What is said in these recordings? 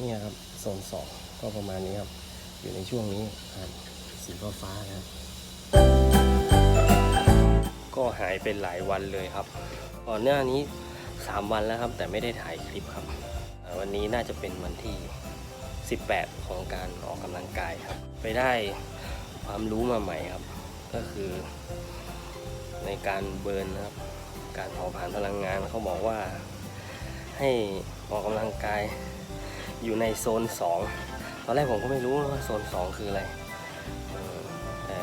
นี่ครับโซนสองก็ประมาณนี้ครับ อยู่ในช่วงนี้ครับสีฟ้าฟ้าๆนะครับ ก็หายเป็นหลายวันเลยครับก่อนหน้านี้ 3 วันแล้วครับ แต่ไม่ได้ถ่ายคลิปครับ วันนี้น่าจะเป็นวันที่ 18 ของการออกกำลังกายครับ ไปได้ความรู้มาใหม่ครับ ก็คือในการเบิร์นครับ การเผาผลาญพลังงานเขาบอกว่าให้ออกกำลังกาย อยู่ในโซน 2 ตอนแรกผมก็ไม่รู้ว่าโซน 2 คืออะไรแต่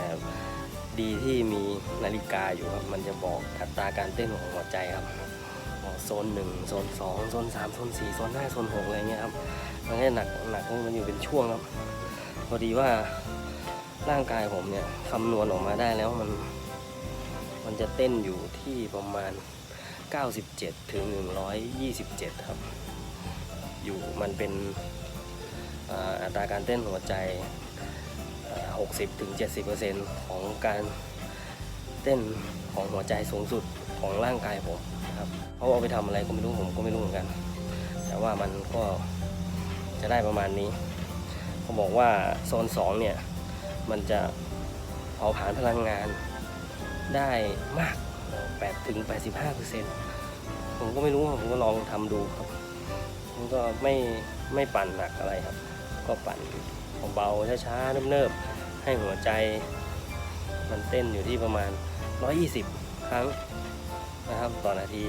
ดีที่มีนาฬิกาอยู่ครับ มันจะบอกอัตราการเต้นของหัวใจครับบอกโซน1โซน2โซน3โซน4โซน5โซน6อะไรเงี้ยครับ มันก็หนักหนักมันอยู่เป็นช่วงครับ พอดีว่าร่างกายผมเนี่ยคำนวณออกมาได้แล้วมัน มันจะเต้นอยู่ที่ประมาณ 97 ถึง 127 ครับ อยู่มันเป็นอัตราการเต้นหัวใจ 60ถึง70%ของการเต้นของหัวใจสูงสุดของร่างกายผมนะครับเขาเอาไปทำอะไรก็ไม่รู้ผมก็ไม่รู้เหมือนกัน แต่ว่ามันก็จะได้ประมาณนี้เขาบอกว่าโซน2เนี่ยมันจะเผาผลาญพลังงานได้มาก8ถึง85เปอร์เซ็นต์ผมก็ไม่รู้ผมก็ลองทำดูครับ มันก็ไม่ไม่ปั่นหนักอะไรครับ ก็ปั่นเบาๆช้าๆเนิบๆให้หัวใจ มันเต้นอยู่ที่ประมาณ 120 ครั้งนะครับต่อนาที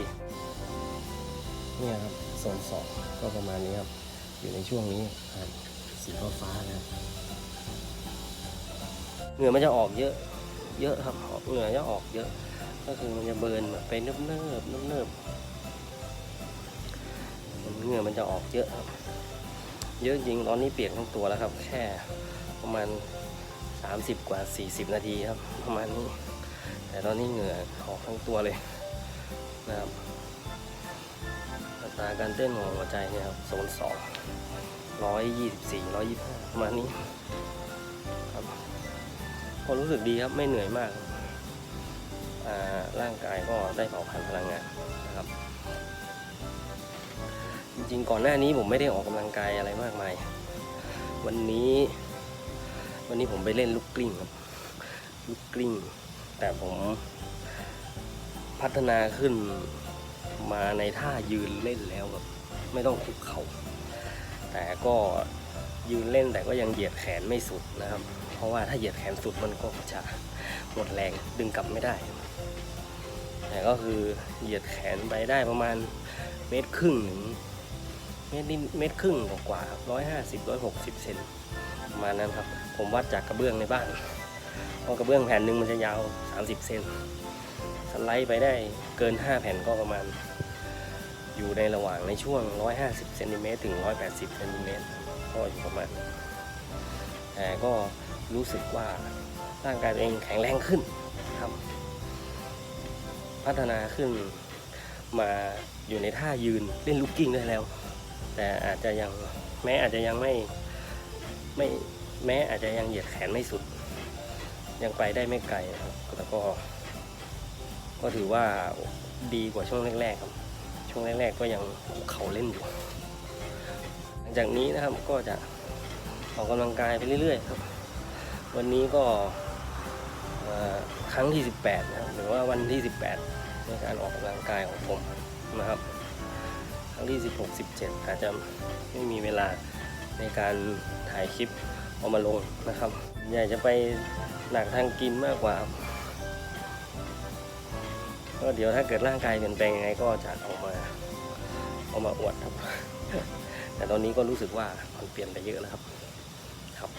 เนี่ยครับโซนสองก็ประมาณนี้ครับ อยู่ในช่วงนี้ครับสีฟ้าๆนะเหงื่อมันจะออกเยอะเยอะครับเหงื่อจะออกเยอะ ก็คือมันจะเบิร์นแบบไปเนิบเนิบเนิบๆ เหงื่อมันจะออกเยอะครับ เยอะจริงตอนนี้เปียกทั้งตัวแล้วครับ แค่ประมาณ 30 กว่า 40 นาทีครับ ประมาณนี้ แต่ตอนนี้เหงื่อออกทั้งตัวเลยนะครับอัตราการเต้นของหัวใจเนี่ยครับโซนสองร้อยยี่สิบสี่ร้อยยี่ห้าประมาณนี้ครับก็รู้สึกดีครับไม่เหนื่อยมาก ร่างกายก็ได้เผาผลาญพลังงานนะครับ จริงๆ ก่อนหน้านี้ผมไม่ได้ออกกำลังกายอะไรมากมาย วันนี้ วันนี้ผมไปเล่นลูกกลิ้งครับ ลูกกลิ้ง แต่ผมพัฒนาขึ้นมาในท่ายืนเล่นแล้วแบบไม่ต้องคุกเข่าแต่ก็ยืนเล่นแต่ก็ยังเหยียดแขนไม่สุดนะครับ เพราะว่าถ้าเหยียดแขนสุดมันก็จะหมดแรงดึงกลับไม่ได้ แต่ก็คือเหยียดแขนไปได้ประมาณเมตรครึ่งถึง เมตรนิดเมตรครึ่งกว่าครับร้อยห้าสิบร้อยหกสิบเซนประมาณนั้นครับ ผมวัดจากกระเบื้องในบ้านเพราะกระเบื้องแผ่นหนึ่งมันจะยาว30เซนสไลด์ไปได้เกิน5แผ่นก็ประมาณ อยู่ในระหว่างในช่วง150เซนติเมตรถึง180เซนติเมตรก็อยู่ประมาณแต่ก็รู้สึกว่าร่างกายตัวเองแข็งแรงขึ้นครับ พัฒนาขึ้นมาอยู่ในท่ายืนเล่นลูกกิ้งได้แล้ว แต่อาจจะยังแม้อาจจะยังไม่ไม่แม้อาจจะยังเหยียดแขนไม่สุด ยังไปได้ไม่ไกลนะครับแต่ก็ก็ถือว่าดีกว่าช่วงแรกๆครับ ช่วงแรกๆก็ยังเขาเล่นอยู่ หลังจากนี้นะครับก็จะออกกำลังกายไปเรื่อยๆครับ วันนี้ก็ครั้งที่ 18 นะครับหรือว่าวันที่ 18 ในการออกกำลังกายของผมนะครับ ครั้งที่ 16 17 อาจจะไม่มีเวลาในการถ่ายคลิปเอามาลงนะครับ อยากจะไปหนักทางกินมากกว่าก็เดี๋ยวถ้าเกิดร่างกายเปลี่ยนแปลงยังไงก็จะเอามาเอามาอวดครับ แต่ตอนนี้ก็รู้สึกว่ามันเปลี่ยนไปเยอะแล้วครับ ครับ